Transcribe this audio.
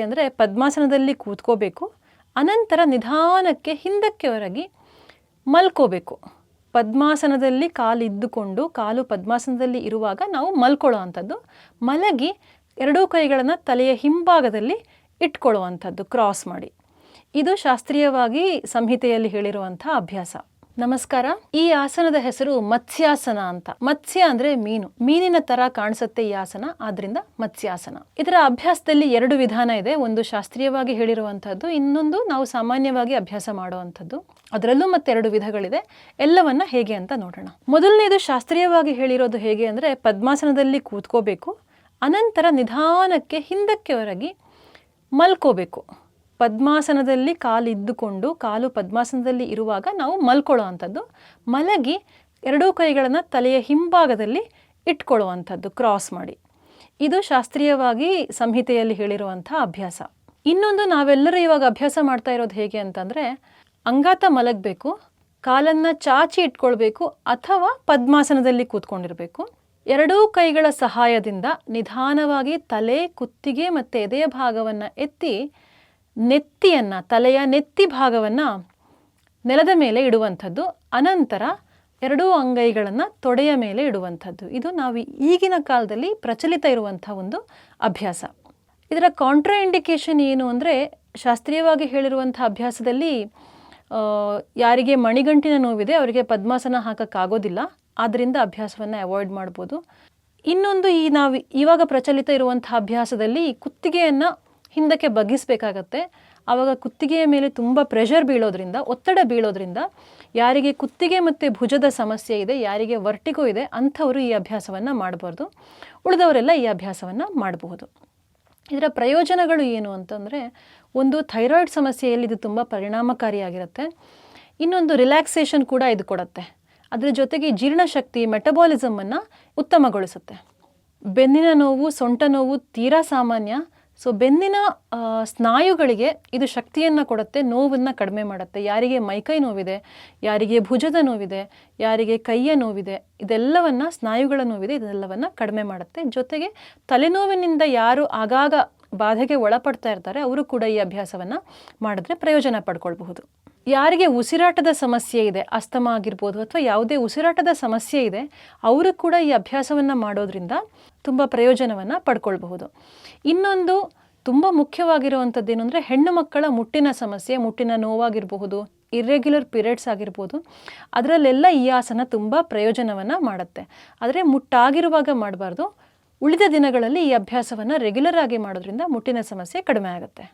ಅಂದರೆ ಪದ್ಮಾಸನದಲ್ಲಿ ಕೂತ್ಕೋಬೇಕು, ಅನಂತರ ನಿಧಾನಕ್ಕೆ ಹಿಂದಕ್ಕೆ ಹೊರಗಿ ಮಲ್ಕೋಬೇಕು. ಪದ್ಮಾಸನದಲ್ಲಿ ಕಾಲು ಇದ್ದುಕೊಂಡು, ಕಾಲು ಪದ್ಮಾಸನದಲ್ಲಿ ಇರುವಾಗ ನಾವು ಮಲ್ಕೊಳ್ಳೋ ಅಂಥದ್ದು. ಮಲಗಿ ಎರಡೂ ಕೈಗಳನ್ನು ತಲೆಯ ಹಿಂಭಾಗದಲ್ಲಿ ಇಟ್ಕೊಳ್ಳುವಂಥದ್ದು ಕ್ರಾಸ್ ಮಾಡಿ. ಇದು ಶಾಸ್ತ್ರೀಯವಾಗಿ ಸಂಹಿತೆಯಲ್ಲಿ ಹೇಳಿರುವಂಥ ಅಭ್ಯಾಸ. ನಮಸ್ಕಾರ. ಈ ಆಸನದ ಹೆಸರು ಮತ್ಸ್ಯಾಸನ ಅಂತ. ಮತ್ಸ್ಯ ಅಂದ್ರೆ ಮೀನು. ಮೀನಿನ ತರ ಕಾಣಿಸುತ್ತೆ ಈ ಆಸನ, ಆದ್ರಿಂದ ಮತ್ಸ್ಯಾಸನ. ಇದರ ಅಭ್ಯಾಸದಲ್ಲಿ ಎರಡು ವಿಧಾನ ಇದೆ. ಒಂದು ಶಾಸ್ತ್ರೀಯವಾಗಿ ಹೇಳಿರುವಂತಹದ್ದು, ಇನ್ನೊಂದು ನಾವು ಸಾಮಾನ್ಯವಾಗಿ ಅಭ್ಯಾಸ ಮಾಡುವಂಥದ್ದು ಅದರಲ್ಲೂ ಮತ್ತೆರಡು ವಿಧಗಳಿದೆ. ಎಲ್ಲವನ್ನ ಹೇಗೆ ಅಂತ ನೋಡೋಣ. ಮೊದಲನೇದು ಶಾಸ್ತ್ರೀಯವಾಗಿ ಹೇಳಿರೋದು ಹೇಗೆ ಅಂದ್ರೆ, ಪದ್ಮಾಸನದಲ್ಲಿ ಕೂತ್ಕೋಬೇಕು, ಅನಂತರ ನಿಧಾನಕ್ಕೆ ಹಿಂದಕ್ಕೆ ಹೊರಗಿ ಮಲ್ಕೋಬೇಕು. ಪದ್ಮಾಸನದಲ್ಲಿ ಕಾಲಿದ್ದುಕೊಂಡು ಕಾಲು ಪದ್ಮಾಸನದಲ್ಲಿ ಇರುವಾಗ ನಾವು ಮಲ್ಕೊಳ್ಳೋ ಅಂಥದ್ದು. ಮಲಗಿ ಎರಡೂ ಕೈಗಳನ್ನು ತಲೆಯ ಹಿಂಭಾಗದಲ್ಲಿ ಇಟ್ಕೊಳ್ಳುವಂಥದ್ದು ಕ್ರಾಸ್ ಮಾಡಿ. ಇದು ಶಾಸ್ತ್ರೀಯವಾಗಿ ಸಂಹಿತೆಯಲ್ಲಿ ಹೇಳಿರುವಂಥ ಅಭ್ಯಾಸ. ಇನ್ನೊಂದು ನಾವೆಲ್ಲರೂ ಇವಾಗ ಅಭ್ಯಾಸ ಮಾಡ್ತಾ ಇರೋದು ಹೇಗೆ ಅಂತಂದರೆ, ಅಂಗಾತ ಮಲಗಬೇಕು, ಕಾಲನ್ನು ಚಾಚಿ ಇಟ್ಕೊಳ್ಬೇಕು ಅಥವಾ ಪದ್ಮಾಸನದಲ್ಲಿ ಕೂತ್ಕೊಂಡಿರಬೇಕು. ಎರಡೂ ಕೈಗಳ ಸಹಾಯದಿಂದ ನಿಧಾನವಾಗಿ ತಲೆ, ಕುತ್ತಿಗೆ ಮತ್ತು ಎದೆಯ ಭಾಗವನ್ನು ಎತ್ತಿ ನೆತ್ತಿಯನ್ನು, ತಲೆಯ ನೆತ್ತಿ ಭಾಗವನ್ನು ನೆಲದ ಮೇಲೆ ಇಡುವಂಥದ್ದು, ಅನಂತರ ಎರಡೂ ಅಂಗೈಗಳನ್ನು ತೊಡೆಯ ಮೇಲೆ ಇಡುವಂಥದ್ದು. ಇದು ನಾವು ಈಗಿನ ಕಾಲದಲ್ಲಿ ಪ್ರಚಲಿತ ಇರುವಂಥ ಒಂದು ಅಭ್ಯಾಸ. ಇದರ ಕಾಂಟ್ರಾ ಇಂಡಿಕೇಶನ್ ಏನು ಅಂದರೆ ಶಾಸ್ತ್ರೀಯವಾಗಿ ಹೇಳಿರುವಂಥ ಅಭ್ಯಾಸದಲ್ಲಿ ಯಾರಿಗೆ ಮಣಿಗಂಟಿನ ನೋವಿದೆ ಅವರಿಗೆ ಪದ್ಮಾಸನ ಹಾಕೋಕ್ಕಾಗೋದಿಲ್ಲ. ಆದ್ದರಿಂದ ಅಭ್ಯಾಸವನ್ನು ಅವಾಯ್ಡ್ ಮಾಡ್ಬೋದು. ಇನ್ನೊಂದು ಈ ನಾವು ಇವಾಗ ಪ್ರಚಲಿತ ಇರುವಂಥ ಅಭ್ಯಾಸದಲ್ಲಿ ಕುತ್ತಿಗೆಯನ್ನು ಹಿಂದಕ್ಕೆ ಬಗ್ಗಿಸ್ಬೇಕಾಗತ್ತೆ. ಆವಾಗ ಕುತ್ತಿಗೆಯ ಮೇಲೆ ತುಂಬ ಪ್ರೆಷರ್ ಬೀಳೋದ್ರಿಂದ, ಒತ್ತಡ ಬೀಳೋದ್ರಿಂದ ಯಾರಿಗೆ ಕುತ್ತಿಗೆ ಮತ್ತು ಭುಜದ ಸಮಸ್ಯೆ ಇದೆ, ಯಾರಿಗೆ ವರ್ಟಿಗೋ ಇದೆ, ಅಂಥವರು ಈ ಅಭ್ಯಾಸವನ್ನು ಮಾಡಬಾರ್ದು. ಉಳಿದವರೆಲ್ಲ ಈ ಅಭ್ಯಾಸವನ್ನು ಮಾಡಬಹುದು. ಇದರ ಪ್ರಯೋಜನಗಳು ಏನು ಅಂತಂದರೆ, ಒಂದು ಥೈರಾಯ್ಡ್ ಸಮಸ್ಯೆಯಲ್ಲಿ ಇದು ತುಂಬ ಪರಿಣಾಮಕಾರಿಯಾಗಿರುತ್ತೆ. ಇನ್ನೊಂದು ರಿಲ್ಯಾಕ್ಸೇಷನ್ ಕೂಡ ಇದು ಕೊಡುತ್ತೆ. ಅದರ ಜೊತೆಗೆ ಜೀರ್ಣಶಕ್ತಿ ಮೆಟಬಾಲಿಸಮನ್ನು ಉತ್ತಮಗೊಳಿಸುತ್ತೆ. ಬೆನ್ನಿನ ನೋವು, ಸೊಂಟ ನೋವು, ತೀರಾ ಸಾಮಾನ್ಯ ಸೊ ಬೆನ್ನಿನ ಸ್ನಾಯುಗಳಿಗೆ ಇದು ಶಕ್ತಿಯನ್ನು ಕೊಡುತ್ತೆ, ನೋವನ್ನು ಕಡಿಮೆ ಮಾಡುತ್ತೆ. ಯಾರಿಗೆ ಮೈಕೈ ನೋವಿದೆ, ಯಾರಿಗೆ ಭುಜದ ನೋವಿದೆ, ಯಾರಿಗೆ ಕೈಯ ನೋವಿದೆ, ಇದೆಲ್ಲವನ್ನು, ಸ್ನಾಯುಗಳ ನೋವಿದೆ, ಇದೆಲ್ಲವನ್ನು ಕಡಿಮೆ ಮಾಡುತ್ತೆ. ಜೊತೆಗೆ ತಲೆನೋವಿನಿಂದ ಯಾರು ಆಗಾಗ ಬಾಧೆಗೆ ಒಳಪಡ್ತಾ ಇರ್ತಾರೆ, ಅವರು ಕೂಡ ಈ ಅಭ್ಯಾಸವನ್ನು ಮಾಡಿದ್ರೆ ಪ್ರಯೋಜನ ಪಡ್ಕೊಳ್ಬಹುದು. ಯಾರಿಗೆ ಉಸಿರಾಟದ ಸಮಸ್ಯೆ ಇದೆ, ಅಸ್ತಮ ಆಗಿರ್ಬೋದು ಅಥವಾ ಯಾವುದೇ ಉಸಿರಾಟದ ಸಮಸ್ಯೆ ಇದೆ, ಅವರು ಕೂಡ ಈ ಅಭ್ಯಾಸವನ್ನು ಮಾಡೋದ್ರಿಂದ ತುಂಬ ಪ್ರಯೋಜನವನ್ನು ಪಡ್ಕೊಳ್ಬಹುದು. ಇನ್ನೊಂದು ತುಂಬ ಮುಖ್ಯವಾಗಿರುವಂಥದ್ದು ಏನು ಅಂದರೆ ಹೆಣ್ಣು ಮಕ್ಕಳ ಮುಟ್ಟಿನ ಸಮಸ್ಯೆ, ಮುಟ್ಟಿನ ನೋವಾಗಿರಬಹುದು ಇರ್ರೆಗ್ಯುಲರ್ ಪೀರಿಯಡ್ಸ್ ಆಗಿರ್ಬೋದು, ಅದರಲ್ಲೆಲ್ಲ ಈ ಆಸನ ತುಂಬ ಪ್ರಯೋಜನವನ್ನು ಮಾಡುತ್ತೆ. ಆದರೆ ಮುಟ್ಟಾಗಿರುವಾಗ ಮಾಡಬಾರ್ದು, ಉಳಿದ ದಿನಗಳಲ್ಲಿ ಈ ಅಭ್ಯಾಸವನ್ನು ರೆಗ್ಯುಲರ್ ಆಗಿ ಮಾಡೋದ್ರಿಂದ ಮುಟ್ಟಿನ ಸಮಸ್ಯೆ ಕಡಿಮೆ ಆಗುತ್ತೆ.